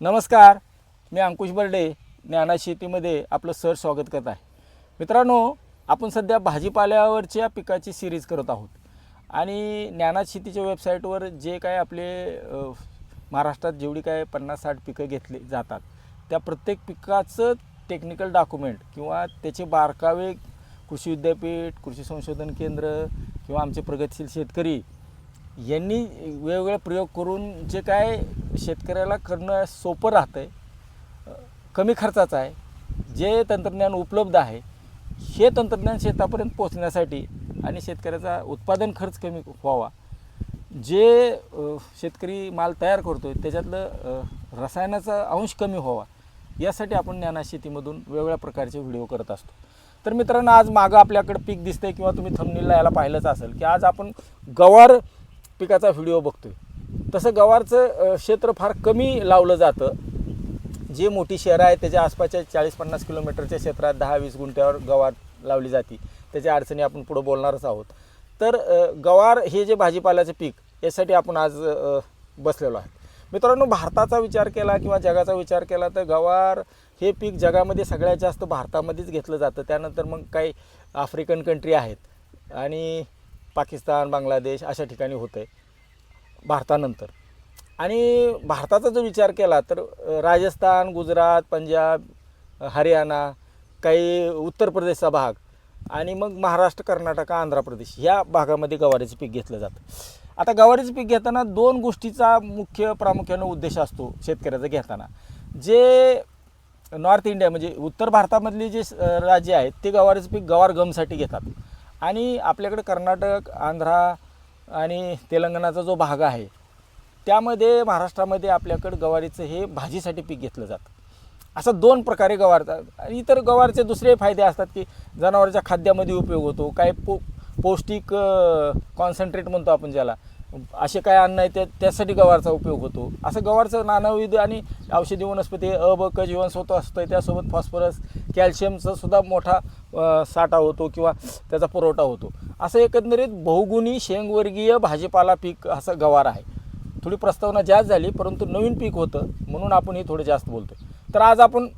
नमस्कार मी अंकुश बर्डे ज्ञाना शेतीमध्ये आपलं सर स्वागत करत आहे. मित्रांनो आपण सध्या भाजीपाल्यावरच्या पिकाची सिरीज करत आहोत. आणि ज्ञाना शेतीच्या वेबसाईटवर जे काय आपले महाराष्ट्रात जेवढी काय पन्नास साठ पिकं घेतली जातात त्या प्रत्येक पिकाचं टेक्निकल डॉक्युमेंट किंवा त्याचे बारकावे कृषी विद्यापीठ कृषी संशोधन केंद्र किंवा आमचे प्रगतशील शेतकरी यांनी वेगवेगळे प्रयोग करून जे काय शेतकऱ्याला करणं सोपं राहतं आहे कमी खर्चाचं आहे जे तंत्रज्ञान उपलब्ध आहे हे तंत्रज्ञान शेतापर्यंत पोचण्यासाठी आणि शेतकऱ्याचा उत्पादन खर्च कमी व्हावा. जे शेतकरी माल तयार करतो आहे त्याच्यातलं रसायनाचा अंश कमी व्हावा यासाठी आपण ज्ञाना शेतीमधून वेगवेगळ्या प्रकारचे व्हिडिओ करत असतो. तर मित्रांनो आज मागं आपल्याकडे पीक दिसतंय किंवा तुम्ही थमनीला याला पाहिलंच असेल की आज आपण गवार पिकाचा व्हिडिओ बघतोय. तसं गवारचं क्षेत्र फार कमी लावलं जातं. जे मोठी शहरं आहेत त्याच्या आसपासच्या चाळीस पन्नास किलोमीटरच्या क्षेत्रात दहा वीस गुंठ्यावर गवार लावली जाते. त्याच्या अडचणी आपण पुढं बोलणारच आहोत. तर गवार हे जे भाजीपाल्याचं पीक यासाठी आपण आज बसलेलो आहे मित्रांनो भारताचा विचार केला किंवा जगाचा विचार केला तर गवार हे पीक जगामध्ये सगळ्यात जास्त भारतामध्येच घेतलं जातं. त्यानंतर मग काही आफ्रिकन कंट्री आहेत. आणि पाकिस्तान बांगलादेश अशा ठिकाणी होतं आहे भारतानंतर. आणि भारताचा जर विचार केला तर राजस्थान गुजरात पंजाब हरियाणा काही उत्तर प्रदेशचा भाग आणि मग महाराष्ट्र कर्नाटक आंध्र प्रदेश या भागामध्ये गवारीचं पीक घेतलं जातं. आता गवारीचं पीक घेताना दोन गोष्टीचा मुख्य प्रामुख्यानं उद्देश असतो शेतकऱ्याचा घेताना. जे नॉर्थ इंडिया म्हणजे उत्तर भारतामधली जे राज्य आहेत ते गवारीचं पीक गवार गमसाठी घेतात. आणि आपल्याकडे कर्नाटक आंध्रा आणि तेलंगणाचा जो भाग आहे त्यामध्ये महाराष्ट्रामध्ये आपल्याकडं गवारीचं हे भाजीसाठी पीक घेतलं जातं. असं दोन प्रकारे गवारचा आणि इतर गवारचे दुसरे फायदे असतात की जनावरांच्या खाद्यामध्ये उपयोग होतो काय पो पौष्टिक कॉन्सन्ट्रेट म्हणतो आपण ज्याला असे काय अन्न आहे त्यासाठी गवारचा उपयोग होतो. असं गवारचं नानाविध आणि औषधी वनस्पती अ ब क जीवनसत्व असतं त्यासोबत फॉस्फरस कॅल्शियमचा सुद्धा मोठा साठा होतो किंवा त्याचा पुरवठा होतो. असं एकंदरीत बहुगुणी शेंगवर्गीय भाजीपाला पीक असं गवार आहे. थोडी प्रस्तावना जास्त झाली परंतु नवीन पीक होतं म्हणून आपण हे थोडे जास्त बोलतो तर आज आपण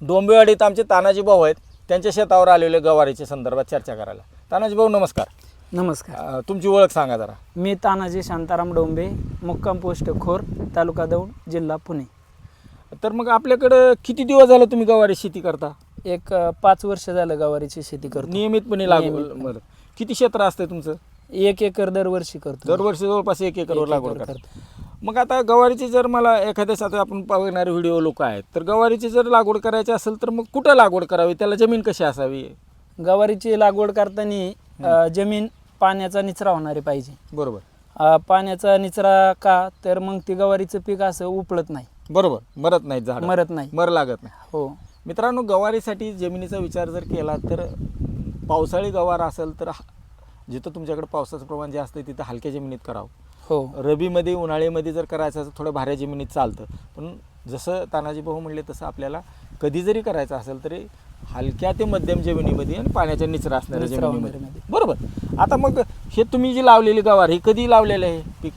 डोंबेवाडीत आमचे तानाजी भाऊ आहेत त्यांच्या शेतावर आलेले गवारीच्या संदर्भात चर्चा करायला. तानाजी भाऊ नमस्कार. नमस्कार. अं, तुमची ओळख सांगा जरा. मी तानाजी शांताराम डोंबे मुक्काम पोस्ट खोर तालुका दौंड जिल्हा पुणे. तर मग आपल्याकडं किती दिवस झालं तुम्ही गवारी शेती करता? एक अ, पाच वर्ष झालं गवारीची शेती करतो. नियमितपणे लागवड. बरं. किती क्षेत्र असतं तुमचं? एक एकर दरवर्षी करतो. दरवर्षी जवळपास एक एकरवर एक लागवड एकर करता. करतो. मग आता गवारीची जर मला एखाद्या आता आपण बघणारे व्हिडिओ लोक आहेत तर गवारीची जर लागवड करायची असेल तर मग कुठं लागवड करावी? त्याला जमीन कशी असावी? गवारीची लागवड करताना जमीन पाण्याचा निचरा होणारी पाहिजे. बरोबर. अ, पाण्याचा निचरा का? तर मग ती गवारीचं पीक असं उपळत नाही. बरोबर. मरत नाहीत झाड. मरत नाही. मर लागत नाही. हो. मित्रांनो गवारीसाठी जमिनीचा विचार जर केला तर पावसाळी गवार असेल तर हा- जिथं तुमच्याकडे पावसाचं प्रमाण जास्त आहे तिथं हलक्या जमिनीत करावं. हो. रबीमध्ये उन्हाळीमध्ये जर करायचं असेल थोडं भाऱ्या जमिनीत चालतं. पण जसं तानाजी भाऊ म्हणले तसं आपल्याला कधी जरी करायचं असेल तरी हलक्या ते मध्यम जमिनीमध्ये आणि पाण्याच्या निचरा असणाऱ्या निचरा जमिनीमध्ये. बरोबर. आता मग हे तुम्ही जी लावलेली गवार ही कधी लावलेलं आहे? पीक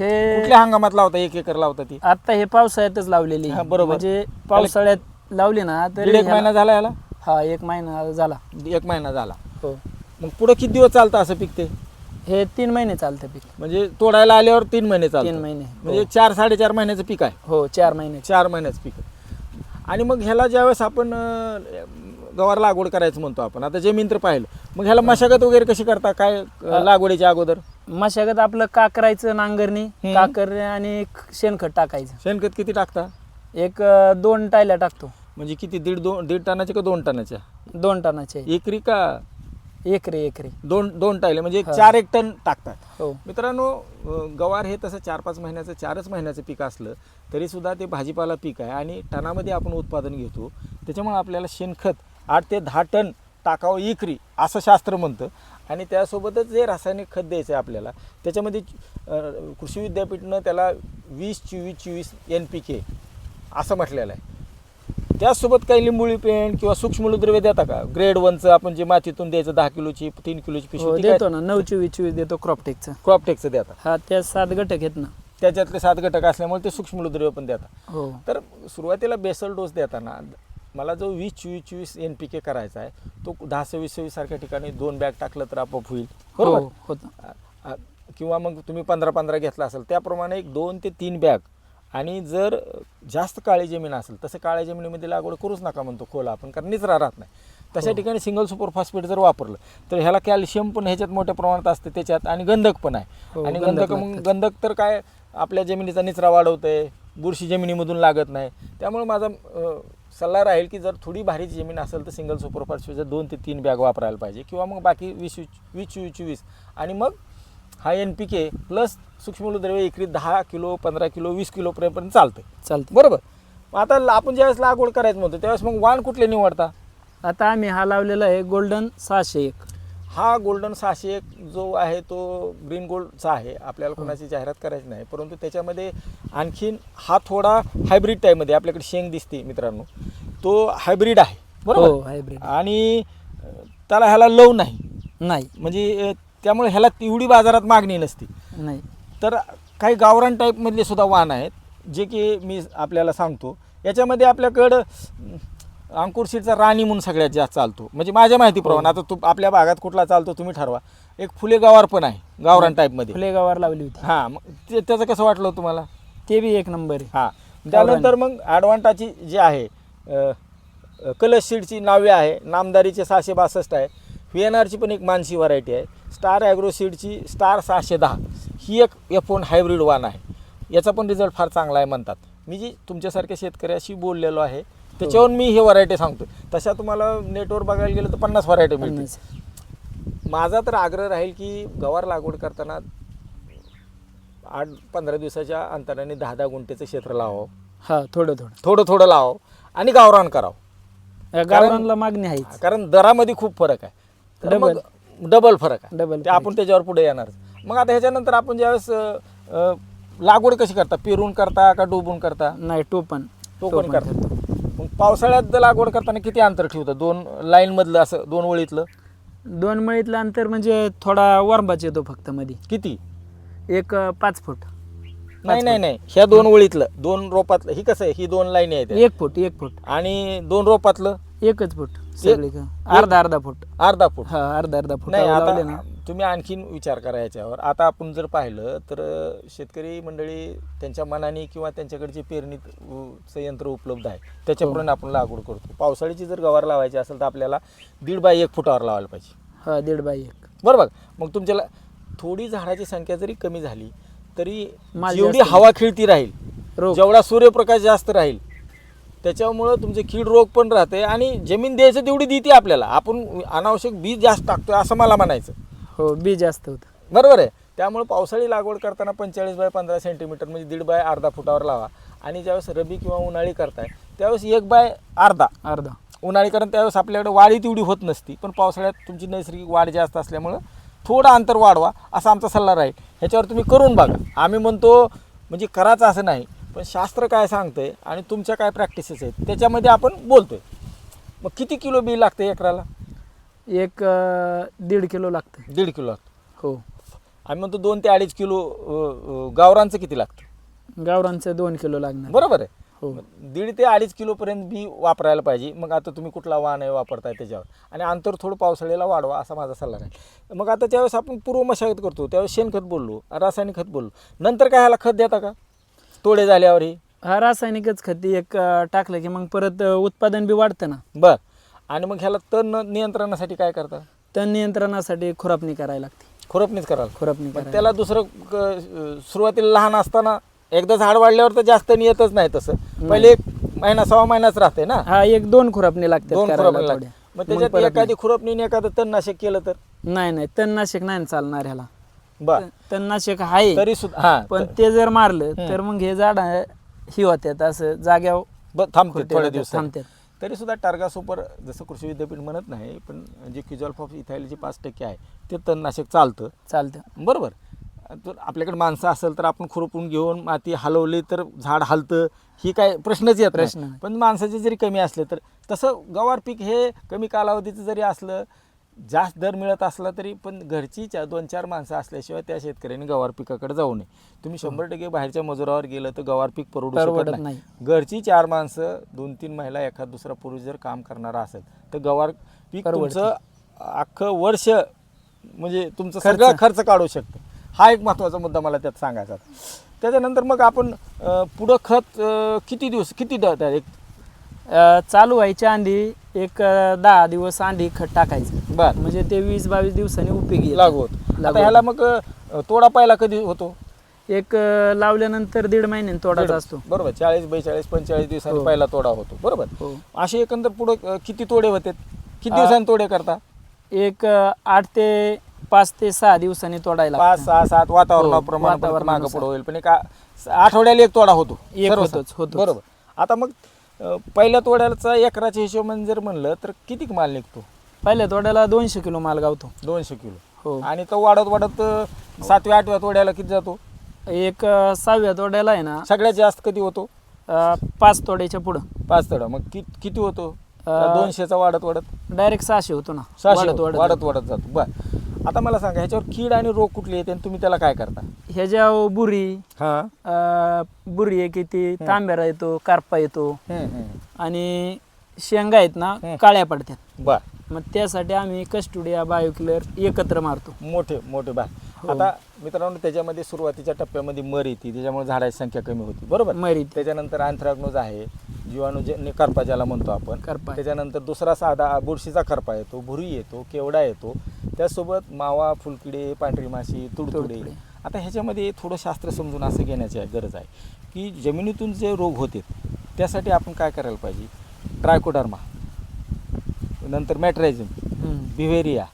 हे कुठल्या हंगामात लावता? एक एकर लावता ती? आता हे पावसाळ्यातच लावलेली. हा, बरोबर. म्हणजे पावसाळ्यात लावली ना दीड तरी एक महिना झाला याला? हा एक महिना झाला. एक महिना झाला. हो. मग पुढं किती दिवस चालतं असं पीक ते? हे तीन महिने चालतं पीक. म्हणजे तोडायला आल्यावर तीन महिने चालतं. तीन महिने. म्हणजे हो. चार साडेचार महिन्याचं पीक आहे? हो चार महिने. चार महिन्याचं पीक आहे. आणि मग ह्याला ज्यावेळेस आपण गवार लागवड करायचं म्हणतो आपण आता जमीन तर पाहिलं मग ह्याला मशागत वगैरे कशी करता? काय लागवडीच्या अगोदर? मशागत आपलं काकरायचं नांगरणी. काकर आणि शेणखत टाकायचं. शेणखत किती टाकता? एक दोन टायल्या टाकतो. म्हणजे किती दीड दोन दीड टनाच्या का दोन टनाच्या दोन टनाचे. एकरी का? एकरी एकरी. दोन दोन टायले म्हणजे एक हा. चार एक टन टाकतात. हो. मित्रांनो अं, गवार हे तसं चार पाच महिन्याचं चारच महिन्याचं पीक असलं तरीसुद्धा ते भाजीपाला पीक आहे आणि टनामध्ये आपण उत्पादन घेतो. त्याच्यामुळे आपल्याला शेणखत आठ ते दहा टन टाकावं इकरी असं शास्त्र म्हणतं. आणि त्यासोबतच जे रासायनिक खत द्यायचं आहे आपल्याला त्याच्यामध्ये अं, कृषी विद्यापीठनं त्याला वीस चोवीस चोवीस एन पी के असं म्हटलेलं आहे. त्याचसोबत काही लिंबोळी पेंट किंवा सूक्ष्मद्रव्य देता का? ग्रेड वनचं आपण जे मातीतून द्यायचं दहा किलोची तीन किलोची हो, पिशवी देतो ना. नऊ चोवीस चोवीस देतो क्रॉपटेकचं क्रॉप टेकचं देता. हा त्या सात घटक आहेत ना. त्याच्यातले सात घटक असल्यामुळे ते सूक्ष्मद्रव्य पण देतात हो. तर सुरुवातीला बेसल डोस देताना मला जो वीस चोवीस चोवीस एन पी के करायचा आहे तो दहा सव्वीस सव्वीस सारख्या ठिकाणी दोन बॅग टाकलं तर आपोआप होईल. बरोबर? हो होतं. आ- आ- किंवा मग तुम्ही पंधरा पंधरा घेतला असेल त्याप्रमाणे एक दोन ते तीन बॅग आणि जर जास्त काळी जमीन असेल तसं काळ्या जमिनीमध्ये लागवड करूच नका म्हणतो खोला आपण कारण निचरा राहत नाही तशा. ठिकाणी सिंगल सुपर फॉस्फेट जर वापरलं तर ह्याला कॅल्शियम पण ह्याच्यात मोठ्या प्रमाणात असते त्याच्यात आणि गंधक पण आहे हो, आणि गंधक मग. गंधक तर काय आपल्या जमिनीचा निचरा वाढवतंय बुरशी जमिनीमधून लागत नाही त्यामुळे माझा सल्ला राहील की जर थोडी भारीची जमीन असेल तर सिंगल सुपर फॉस्फेटच्या दोन ते तीन बॅग वापरायला पाहिजे किंवा मग बाकी वीस वीस वीस चोवीस आणि मग हा एन पी के प्लस सूक्ष्मद्रव्य एकरी दहा किलो पंधरा किलो वीस किलोपर्यंत चालतं चालतं बरोबर? मग आता आपण ज्यावेळेस लागवड करायचं म्हणतो त्यावेळेस मग वाण कुठले निवडता? आता आम्ही हा लावलेला आहे गोल्डन सहाशे एक. हा गोल्डन सहाशे एक जो आहे तो ग्रीन गोल्डचा आहे. आपल्याला कोणाची जाहिरात करायची नाही. परंतु त्याच्यामध्ये आणखीन हा थोडा हायब्रिड टाईपमध्ये आपल्याकडे शेंग दिसते मित्रांनो. तो हायब्रिड आहे. हो बरोबर हायब्रिड आणि अं, त्याला ह्याला लव नाही. नाही. म्हणजे त्यामुळे ह्याला तेवढी बाजारात मागणी नसते. नाही. तर काही गावरान टाईपमधले सुद्धा वाण आहेत जे की मी आपल्याला सांगतो. याच्यामध्ये आपल्याकडं अंकुर सीडचा राणी म्हणून सगळ्यात जास्त चालतो. म्हणजे माझ्या माहितीप्रमाणे आता तू आपल्या भागात कुठला चालतो तुम्ही ठरवा. एक फुले गवार पण आहे गावरान टाईपमध्ये फुलेगावावर लावली होती. हां मग ते त्याचं कसं वाटलं हो तुम्हाला? ते बी एक नंबर आहे. हां. त्यानंतर मग ॲडव्हान्टाची जी आहे कलश सीडची नावे आहे नामदारीचे सहाशे बासष्ट आहे व्ही एन आरची पण एक मानसी व्हरायटी आहे. स्टार ॲग्रो सीडची स्टार सहाशे दहा ही एक एफ वन हायब्रिड वान आहे. याचा पण रिझल्ट फार चांगला आहे म्हणतात. मी जी तुमच्यासारख्या शेतकऱ्याशी बोललेलो आहे त्याच्यावर मी हे व्हरायटी सांगतो तशा तुम्हाला नेटवर बघायला गेलं तर पन्नास व्हरायटी मिळतील. पन्नास. माझा तर आग्रह राहील की गवार लागवड करताना आठ पंधरा दिवसाच्या अंतराने दहा दहा गुंठेचं क्षेत्र लावावं. हा थोडं थोडं. थोडं थोडं लावावं आणि गावरान करावं. गावरानला मागणी आहेच. कारण दरामध्ये खूप फरक आहे. तर. मग डबल फरक आहे. डबल ते आपण त्याच्यावर पुढे येणार. मग आता ह्याच्यानंतर आपण ज्यावेळेस अं, लागवड कशी करता? पेरून करता का डोबून करता? नाही टोपण टोपण करता. मग पावसाळ्यात लागवड करताना किती अंतर ठेवतं? दोन लाईन मधलं असं दोन ओळीतलं दोन मळीतलं अंतर म्हणजे थोडा वरंबाच येतो फक्त मध्ये किती? एक अं, पाच फूट. नाही नाही नाही. ह्या दोन ओळीतलं दोन रोपातलं. ही कसं आहे? ही दोन लाईन आहेत एक फूट एक फूट. आणि दोन रोपातलं? एकच फूट. अर्धा अर्धा फूट. अर्धा फूट. हा अर्धा अर्धा फूट नाही लावले ना. आता तुम्ही आणखीन विचार करा याच्यावर. आता आपण जर पाहिलं तर अं, शेतकरी मंडळी त्यांच्या मनाने किंवा त्यांच्याकडे जे पेरणीचं यंत्र उपलब्ध आहे. त्याच्याप्रमाणे आपण लागवड करतो. पावसाळ्याची जर गवार लावायची असेल तर आपल्याला दीड बाय एक फुटावर लावायला पाहिजे. हा दीड बाय एक. बरोबर मग तुमच्याला थोडी झाडाची संख्या जरी कमी झाली तरी जेवढी जास्त हवा खिळती राहील जेवढा सूर्यप्रकाश जास्त राहील त्याच्यामुळं तुमचे कीड रोग पण राहते आणि जमीन द्यायचं तेवढी देते आपल्याला. आपण अनावश्यक बीज जास्त टाकतोय असं मला म्हणायचं. हो बी जास्त होतं. बरोबर आहे. त्यामुळे पावसाळी लागवड करताना पंचेचाळीस बाय पंधरा सेंटीमीटर म्हणजे दीड बाय अर्धा फुटावर लावा. आणि ज्यावेळेस रबी किंवा उन्हाळी करताय त्यावेळेस एक बाय अर्धा. अर्धा. उन्हाळी कारण त्यावेळेस आपल्याकडे वाढी तेवढी होत नसती. पण पावसाळ्यात तुमची नैसर्गिक वाढ जास्त असल्यामुळं थोडं अंतर वाढवा असा आमचा सल्ला राहील. ह्याच्यावर तुम्ही करून बघा. आम्ही म्हणतो म्हणजे करायचं असं नाही. पण शास्त्र काय सांगतंय आणि तुमच्या काय प्रॅक्टिसेस आहेत त्याच्यामध्ये आपण बोलतोय. मग किती किलो बी लागतं एकराला? एक अं, दीड किलो लागतं दीड किलो लागतं हो. आम्ही म्हणतो दोन ते अडीच किलो अं, अं, गावरांचं किती लागतं गावरांचं दोन किलो लागणार. बरोबर आहे. हो. दीड ते अडीच किलोपर्यंत बी वापरायला पाहिजे. मग आता तुम्ही कुठला वाहन आहे वापरताय त्याच्यावर? आणि अंतर थोडं पावसाळ्याला वाढवा असा माझा सल्ला राहील. मग आता त्यावेळेस आपण पूर्व मशागत करतो त्यावेळेस शेणखत बोललो रासायनिक खत बोललो. नंतर काय ह्याला खत देता का? तोडे झाल्यावरही हा? रासायनिकच खत एक अं, टाकलं की मग परत अं, उत्पादन बी वाढतं ना. बर. आणि मग ह्याला तण नियंत्रणासाठी काय करता तण नियंत्रणासाठी खुरापणी करायला लागते. खुरपणीच कराल. खुरापणी करायला त्याला दुसरं क- सुरुवातीला लहान असताना एकदा झाड वाढल्यावर तर जास्त नियतच नाही तसं. पहिले एक महिना सहा महिनाच राहते ना? हा एक दोन खुरापणी लागतात दोन करायला खुरपणी. लागते. मग त्याच्यात एखादी खुरपणीने एखादं तणनाशक केलं तर? नाही. नाही नाही. तणनाशक नाही चालणार ह्याला. बर. तणनाशक आहे तरी सुद्धा हा पण ते जर मारलं तर मग हे झाड ही होत्यात असं जाग्यावर. थांबते थोड्या दिवस थांबतात. तरी सुद्धा टार्गा सुपर जसं कृषी विद्यापीठ म्हणत नाही पण जे क्युजॉल्फ ऑफ इथाईल जे पाच टक्के आहे ते तणनाशक चालतं. चालतं. बरोबर. तर आपल्याकडे माणसं असेल तर आपण खुरपून घेऊन माती हलवली तर झाड हलतं ही काय प्रश्नच येत प्रश्न. पण माणसाचे जरी कमी असले तर तसं गवार पीक हे कमी कालावधीचं जरी असलं जास्त दर मिळत असला तरी पण घरची चा दोन चार माणसं असल्याशिवाय त्या शेतकऱ्यांनी गवार पिकाकडे जाऊ नये तुम्ही शंभर टक्के बाहेरच्या मजुरावर गेलं तर गवार पीक परवडू शकत नाही. घरची चार माणसं दोन तीन महिला एखाद दुसरा पुरुष जर काम करणारा असेल तर गवार पीक. तुमचं अख्खं वर्ष म्हणजे तुमचं. सगळा खर्च काढू शकतं हा एक महत्त्वाचा मुद्दा मला त्यात सांगायचा. त्याच्यानंतर मग आपण पुढं खत किती दिवस किती एक चालू व्हायच्या आधी एक अ, दहा दिवस आधी खत टाकायचं. बर. म्हणजे ते वीस बावीस दिवसांनी उपयोगी येतं. लागू होत. आता ह्याला मग अं, तोडा पाहिला कधी होतो? एक अ, लावल्यानंतर दीड महिन्याने तोडाचा दीड- असतो. बरोबर. चाळीस बेचाळीस पंचेचाळीस दिवसांनी हो. पहिला तोडा होतो. बरोबर. हो. असे एकंदर पुढं अं, किती तोडे होते? किती दिवसांनी तोडे करता? एक अ, आठ ते पाच ते सहा दिवसांनी तोडायला पाच. सहा सात वातावरणाप्रमाणे मागं वातावरणानुसार. पुढं होईल. पण एक आ- आठवड्याला एक तोडा होतो. एक सर्वसाधारण. होतोच, होतोच. बरोबर. आता मग पहिल्या तोड्याचा एकराच्या हिशोबाने जर म्हणलं तर किती माल निघतो? पहिल्या तोड्याला दोनशे किलो माल गावतो. दोनशे किलो. हो. आणि तो वाढत वाढत सातव्या आठव्या तोड्याला किती जातो? एक अ, सहाव्या तोड्याला आहे ना सगळ्यात जास्त कधी होतो? अ, पाच तोड्याच्या पुढं. पाच तोडा. मग कि- किती होतो? अं, दोनशेचा वाढत वाढत? डायरेक्ट सहाशे होतो ना. सहाशे वाढत वाढत वाढत वाढत जातो. बर. आता मला सांगा ह्याच्यावर कीड आणि रोग कुठले येते आणि तुम्ही त्याला काय करता? ह्याच्या बुरी हा. अ, बुरी आहे किती तांब्यारा येतो कारपा येतो. आणि शेंगा आहेत ना हं. काळ्या पडतात बर. मग त्यासाठी आम्ही कस्टुडिया बायोक्लिअर एकत्र मारतो. मोठे मोठे बा हो. आता मित्रांनो त्याच्यामध्ये सुरुवातीच्या टप्प्यामध्ये मर येते त्याच्यामुळे झाडाची संख्या कमी होती बरोबर? मरीत त्याच्यानंतर अँथ्रॅक्नोज आहे जीवाणूजन्य करपा ज्याला म्हणतो आपण करपा त्याच्यानंतर दुसरा साधा बुरशीचा करपा येतो भुरी येतो केवडा येतो त्यासोबत मावा फुलकिडे पांढरी माशी तुडतुडे. तुडतुडे. आता ह्याच्यामध्ये थोडं शास्त्र समजून असं घेण्याची गरज आहे की जमिनीतून जे रोग होते त्यासाठी आपण काय करायला पाहिजे? ट्रायकोडर्मा नंतर मॅट्रायझम हम्म. बिव्हेरिया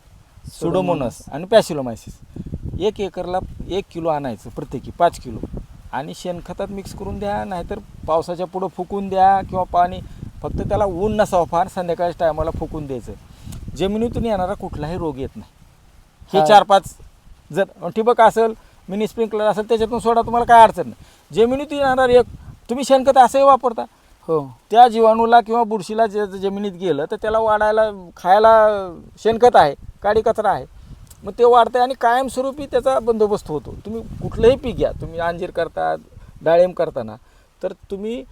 सुडोमोनस आणि पॅसिलोमायसिस. एक एकरला एक किलो आणायचं प्रत्येकी पाच किलो. आणि शेणखतात मिक्स करून द्या नाहीतर पावसाच्या पुढं फुकून द्या किंवा पाणी फक्त त्याला ऊन नसावं फार संध्याकाळच्या टायमाला फुकून द्यायचं. जमिनीतून येणारा कुठलाही रोग येत नाही. हे. चार पाच जर ठिबक असेल मिनी स्प्रिंकलर असेल त्याच्यातून सोडा तुम्हाला काय अडचण नाही. जमिनीतून येणारा एक तुम्ही शेणखत असंही वापरता. हो. त्या जीवाणूला किंवा बुरशीला जे जे जमिनीत गेलं तर त्याला वाढायला खायला शेणखत आहे काडी कचरा आहे. मग ते वाढतं आणि कायमस्वरूपी त्याचा बंदोबस्त होतो. तुम्ही कुठलंही पीक घ्या तुम्ही अंजीर करता डाळिंब करताना तर तुम्ही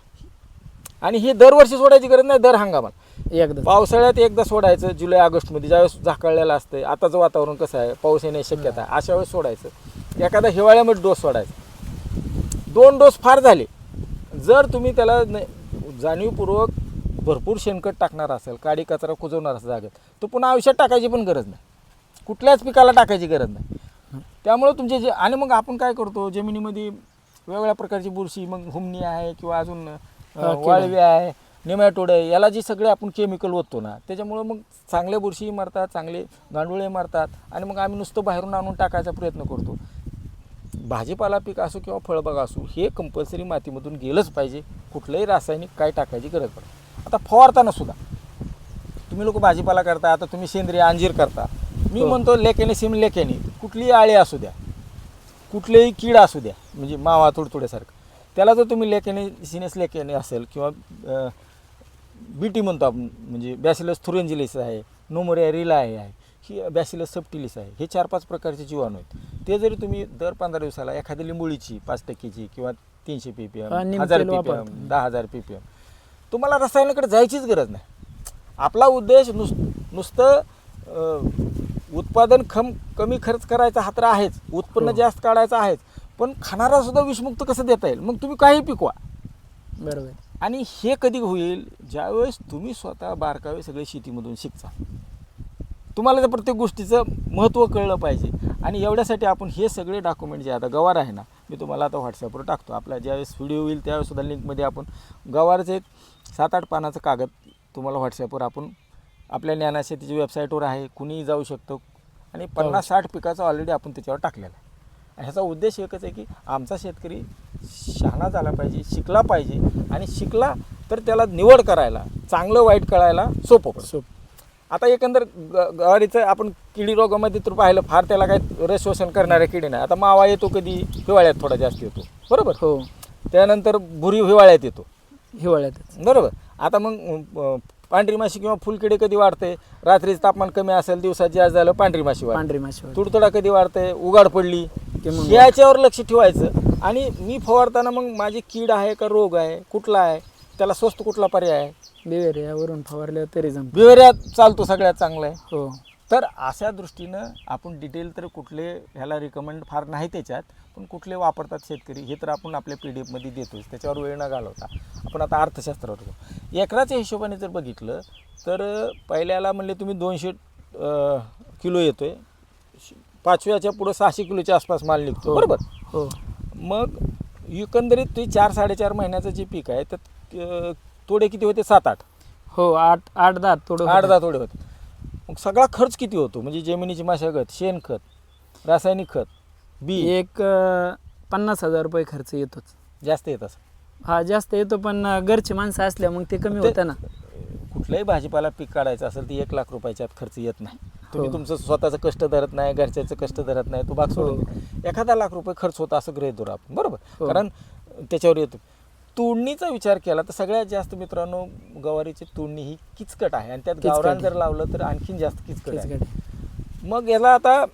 आणि हे दरवर्षी सोडायची गरज नाही दर हंगामात. एकदा. पावसाळ्यात एकदा सोडायचं जुलै ऑगस्टमध्ये ज्यावेळेस झाकळलेलं असतं आताचं वातावरण कसं आहे पाऊस येण्याची शक्यता आहे अशा वेळेस सोडायचं. एखादा हिवाळ्यामध्ये डोस सोडायचा. दोन डोस फार झाले. जर तुम्ही त्याला न- जाणीवपूर्वक भरपूर शेणखत टाकणार असेल काडी कचरा कुजवणार असेल जागेत तर पुन्हा आयुष्यात टाकायची पण गरज नाही. कुठल्याच पिकाला टाकायची गरज नाही. त्यामुळं तुमचे जे आणि मग आपण काय करतो? जमिनीमध्ये वेगवेगळ्या प्रकारची बुरशी मग हुमणी आहे किंवा अजून वाळवी आहे निमॅटोड आहे याला जी सगळे आपण केमिकल ओततो ना त्याच्यामुळं मग चांगल्या बुरशी मारतात चांगले गांडुळे मारतात आणि मग आम्ही नुसतं बाहेरून आणून टाकायचा प्रयत्न करतो. भाजीपाला पीक असो किंवा फळबाग असो हे कंपल्सरी मातीमधून गेलंच पाहिजे. कुठलंही रासायनिक काय टाकायची गरज पडत आता फवारताना सुद्धा. तुम्ही लोक भाजीपाला करता आता तुम्ही सेंद्रिय अंजीर करता. मी हो. म्हणतो लेक्याने सिम लेक्याने कुठलीही आळी असू द्या कुठलेही कीड असू द्या म्हणजे मावा तुडतुड्यासारखं त्याला जर तुम्ही लेक्याने सिनेस लेक्याने असेल किंवा बीटी म्हणतो आपण म्हणजे बॅसिलस थुरेंजिलिस आहे नोमोरिया रिलाय आहे ही बॅसिलस सबटिलिस आहे हे चार पाच प्रकारचे जीवाणू आहेत ते जरी तुम्ही दर पंधरा दिवसाला एखादी लिंबोळीची पाच टक्केची किंवा तीनशे पी पी एम निम हजार तेल पी पी एम वापरतो. दहा हजार पी पी एम तुम्हाला रसायनाकडे जायचीच गरज नाही आपला उद्देश नुस नुसतं उत्पादन खम कमी खर्च करायचा हा तर आहेच. उत्पन्न हो. जास्त काढायचं आहेच. पण खाणारा सुद्धा विषमुक्त कसं देता येईल? मग तुम्ही काही पिकवा. बरोबर. आणि हे कधी होईल? ज्यावेळेस तुम्ही स्वतः बारकावे सगळे शेतीमधून शिकता. तुम्हाला त्या प्रत्येक गोष्टीचं महत्त्व कळलं पाहिजे. आणि एवढ्यासाठी आपण हे सगळे डॉक्युमेंट जे आता गवार आहे ना मी तुम्हाला आता व्हॉट्सअपवर टाकतो. आपला ज्यावेळेस व्हिडिओ होईल त्यावेळेस सुद्धा लिंकमध्ये आपण गवारचे सात आठ पानाचं कागद तुम्हाला व्हॉट्सअपवर आपण आपल्या ज्ञानाशेतीच्या वेबसाईटवर आहे कुणीही जाऊ शकतो. आणि पन्नास साठ पिकाचं ऑलरेडी आपण त्याच्यावर टाकलेलं आहे. ह्याचा उद्देश एकच आहे की आमचा शेतकरी शहाणा झाला पाहिजे शिकला पाहिजे आणि शिकला तर त्याला निवड करायला चांगलं वाईट कळायला सोपं पडतं. सोप. आता एकंदर ग- गवारीचं आपण किडी रोगामध्ये तर पाहिलं फार त्याला काही रस शोषण करणाऱ्या किडी नाही. आता मावा येतो कधी हिवाळ्यात थोडा जास्त येतो. बरोबर? हो. त्यानंतर भुरी हिवाळ्यात येतो. हिवाळ्यातच. बरोबर? आता मग पांढरी माशी किंवा फुलकिडे कधी वाढते? रात्रीचं तापमान कमी असेल दिवसात जास्त झालं पांढरी माशी वाढते. पांढरी माशी वाढते. तुडतुडा कधी वाढते? उघाड पडली. याच्यावर लक्ष ठेवायचं. आणि मी फवारताना मग माझी कीड आहे का रोग आहे कुठला आहे त्याला स्वस्त कुठला पर्याय आहे? बिवेरियावरून फवारल्यावर तरी जमत. बिवेऱ्या चालतो सगळ्यात चांगला आहे. हो. तर अशा दृष्टीनं आपण डिटेल तर कुठले ह्याला रिकमेंड फार नाही त्याच्यात पण कुठले वापरतात शेतकरी हे तर आपण आपल्या पी डी एफमध्ये देतोच त्याच्यावर वेळ न घालवता. आपण आता अर्थशास्त्रावर जाऊ. एकराच्या हिशोबाने जर बघितलं तर पहिल्याला म्हणले तुम्ही दोनशे किलो येतोय. पाचव्याच्या पुढं सहाशे किलोच्या आसपास माल निघतो. हो. बरोबर? हो. मग एकंदरीत ते चार साडेचार महिन्याचं जे पीक आहे तर तोडे किती होते? सात आठ? हो आठ आठ दहा थोडं आठ दहा तोडे होते. मग सगळा खर्च किती होतो? म्हणजे जमिनीची मशागत शेणखत रासायनिक खत बी? एक पन्नास हजार रुपये खर्च येतोच. जास्त येत असं हा जास्त येतो पण घरची माणसं असल्या मग ते कमी होतं ना. कुठल्याही भाजीपाला पीक काढायचं असेल ती एक लाख रुपयाच्या आत खर्च येत नाही. तुम्ही हो. तुमचं स्वतःचं कष्ट धरत नाही घरच्याचं कष्ट धरत नाही तो भाग सोडून दे. एखादा लाख रुपये खर्च होता असं गृहीत धरू आपण. बरोबर? हो. कारण त्याच्यावर येतो. तोडणीचा विचार केला तर सगळ्यात जास्त मित्रांनो गवारीची तोडणी ही किचकट आहे. आणि त्यात गावरान. जर लावलं तर आणखीन जास्त किचकट आहे. मग याला आता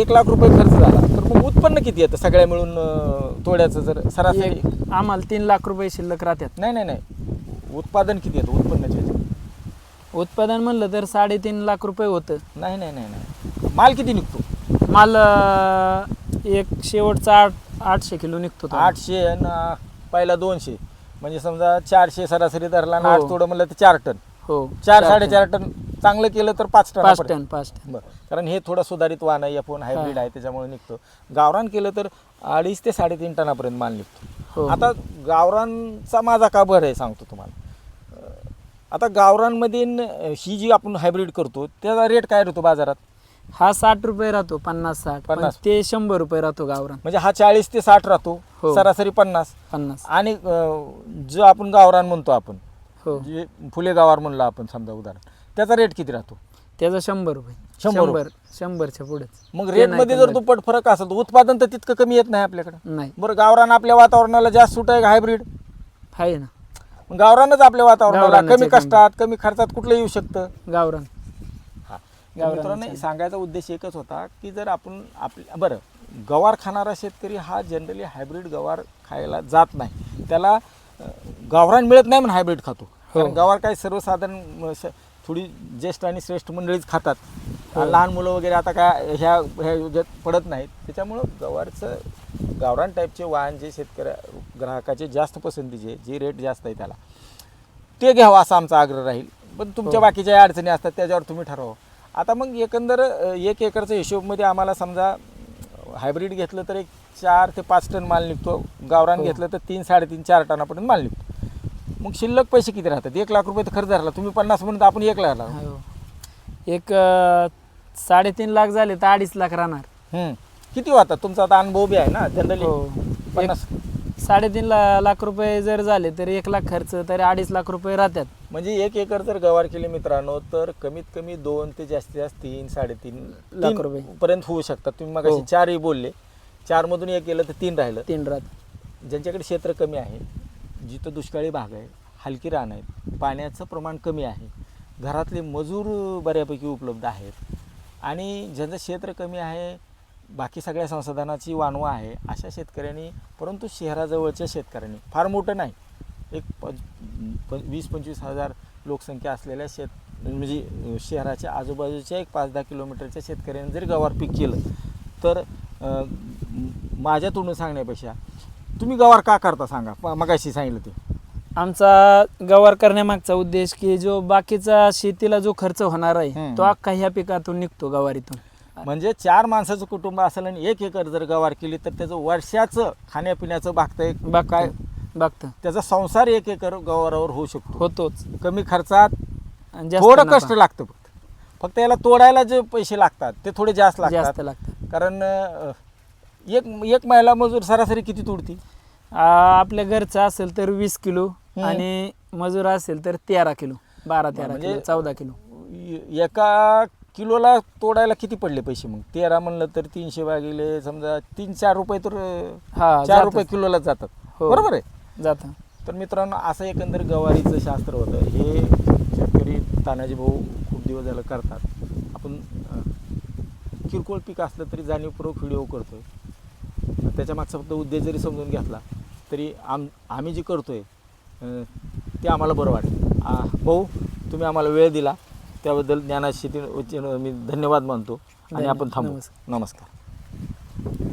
एक लाख रुपये खर्च झाला. तर मग उत्पन्न किती येतं सगळ्या मिळून तोड्याचं जर सरासरी? आम्हाला तीन लाख रुपये शिल्लक राहतात. नाही नाही नाही. उत्पादन किती येतं उत्पन्नाच्या ह्याच्यात? उत्पादन म्हणलं तर साडेतीन लाख रुपये होतं. नाही नाही नाही नाही. माल किती निघतो? माल एक शेवटचा आठ आठशे किलो निघतो. आठशे आणि पहिला दोनशे. म्हणजे समजा चारशे सरासरी धरला आणि हो. आठ तोडं म्हणलं तर चार टन. हो. चार साडेचार टन. चांगलं केलं तर पाच टन पाच टन पाच टन. बरं. कारण हे थोडं सुधारित वाहन आहे फोन हायब्रिड आहे त्याच्यामुळे निघतो. गावरान केलं तर अडीच ते साडेतीन टनापर्यंत माल निघतो. हो. आता गावरानचा माझा का बरं आहे सांगतो तुम्हाला. अं, आता गावरानमध्ये न- ही जी आपण हायब्रिड करतो त्याचा रेट काय राहतो बाजारात? हा साठ रुपये राहतो पन्नास साठ. पण पन्नास. ते शंभर रुपये राहतो गावरान. म्हणजे हा चाळीस ते साठ राहतो हो. सरासरी पन्नास. पन्नास. आणि अं, जो आपण गावरान म्हणतो आपण हो. जे फुले गावार म्हणलं आपण समजा उदाहरण त्याचा रेट किती राहतो? त्याचा शंभर रुपये. शंभर शंभरच्या पुढेच. मग ते रेटमध्ये नाही जर दुप्पट फरक असेल तर उत्पादन तर तितकं कमी येत नाही आपल्याकडे. नाही. बरं गावरान आपल्या वातावरणाला जास्त सुट आहे का हायब्रिड आहे ना. गावरानच आपल्या वातावरणाला गावरानच कमी आहे कमी. कष्टात कमी खर्चात कुठलं येऊ शकतं? गावरान. मित्रांनो. सांगायचा उद्देश एकच होता की जर आपण आपल्या बरं गवार खाणारा शेतकरी हा जनरली हायब्रिड गवार खायला जात नाही त्याला गावरान मिळत नाही म्हणून हायब्रिड खातो हो. कारण गवार काय सर्वसाधारण थोडी ज्येष्ठ आणि श्रेष्ठ मंडळीच खातात हो. लहान मुलं वगैरे आता काय ह्या ह्या युगात पडत नाहीत त्याच्यामुळं गवारचं गावरान टाईपचे वाहन जे शेतकऱ्या ग्राहकाचे जास्त पसंतीचे जे रेट जास्त आहे त्याला ते घ्यावं असा आमचा आग्रह राहील पण तुमच्या हो. बाकीच्या अडचणी असतात त्याच्यावर तुम्ही ठरवा आता मग एकंदर एक एकरच्या हिशोबमध्ये आम्हाला समजा हायब्रिड घेतलं तर एक चार ते पाच टन माल निघतो. गावरान हो. घेतलं तर तीन साडेतीन चार टनापर्यंत माल निघतो. मग शिल्लक पैसे किती राहतात? एक लाख रुपये तर खर्च झाला. तुम्ही पन्नास म्हणून आपण एक लाख. हो. एक साडेतीन लाख झाले तर अडीच लाख राहणार. किती होतात? तुमचा आता अनुभव बी आहे ना जनरली. हो. पन्नास. साडेतीन ला लाख रुपये जर झाले तर एक लाख खर्च तरी अडीच लाख रुपये राहतात. म्हणजे एक एकर जर गवार केली मित्रांनो तर कमीत कमी दोन ते जास्तीत जास्त तीन साडेतीन लाख रुपये. पर्यंत होऊ शकतात. तुम्ही मग हो. चारही बोलले. चारमधून एक केलं तर तीन राहिलं. तीन राहत ज्यांच्याकडे क्षेत्र कमी आहे जिथं दुष्काळी भाग आहे हलकी रान आहेत पाण्याचं प्रमाण कमी आहे घरातले मजूर बऱ्यापैकी उपलब्ध आहेत. आणि ज्यांचं क्षेत्र कमी आहे बाकी सगळ्या संसाधनाची वानवा आहे अशा शेतकऱ्यांनी परंतु शहराजवळच्या शेतकऱ्यांनी फार मोठं नाही. एक प वीस पंचवीस हजार लोकसंख्या असलेल्या शेत म्हणजे शहराच्या आजूबाजूच्या एक पाच दहा किलोमीटरच्या शेतकऱ्यांनी जर गवार पीक केलं तर माझ्या तोंडून सांगण्यापेक्षा तुम्ही गवार का करता सांगा? मगाशी सांगितलं ते. आमचा गवार करण्यामागचा उद्देश की जो बाकीचा शेतीला जो खर्च होणार आहे. तो अख्खा ह्या पिकातून निघतो गवारीतून. म्हणजे चार माणसाचं कुटुंब असेल आणि एक एकर जर गवार केली तर त्याचं वर्षाचं खाण्यापिण्याचं बागतं एक बघ काय? बघतं त्याचा संसार एक एकर गवारावर होऊ शकतो. होतोच. कमी खर्चात आणि जास्त थोडं नफा. कष्ट लागतं फक्त. फक्त याला तोडायला जे पैसे लागतात ते थोडे जास्त जास्त लागतात. लागतं कारण अं, एक एक महिला मजूर सरासरी किती तोडती? आ, आपल्या घरचं असेल तर वीस किलो हम्म. आणि मजूर असेल तर तेरा किलो बारा तेरा म्हणजे- किलो चौदा किलो. एका किलोला तोडायला किती पडले पैसे मग? तेरा म्हणलं तर तीनशे भागिले समजा तीन चार रुपये तर हा चार. रुपये किलोला जातात. हो. बरोबर आहे? जातं. तर मित्रांनो असं एकंदर गवारीचं शास्त्र होतं. हे शेतकरी तानाजी भाऊ खूप दिवस झालं करतात. आपण किरकोळ पीक असलं तरी जाणीवपूर्वक व्हिडिओ करतो आहे त्याच्या मागचा फक्त उद्देश जरी समजून घेतला तरी आम आम्ही जे करतो आहे ते आम्हाला बरं वाटेल भाऊ तुम्ही आम्हाला वेळ दिला. त्याबद्दल ज्ञानाशी मी धन्यवाद मानतो. आणि आपण थांबू. नमस्कार.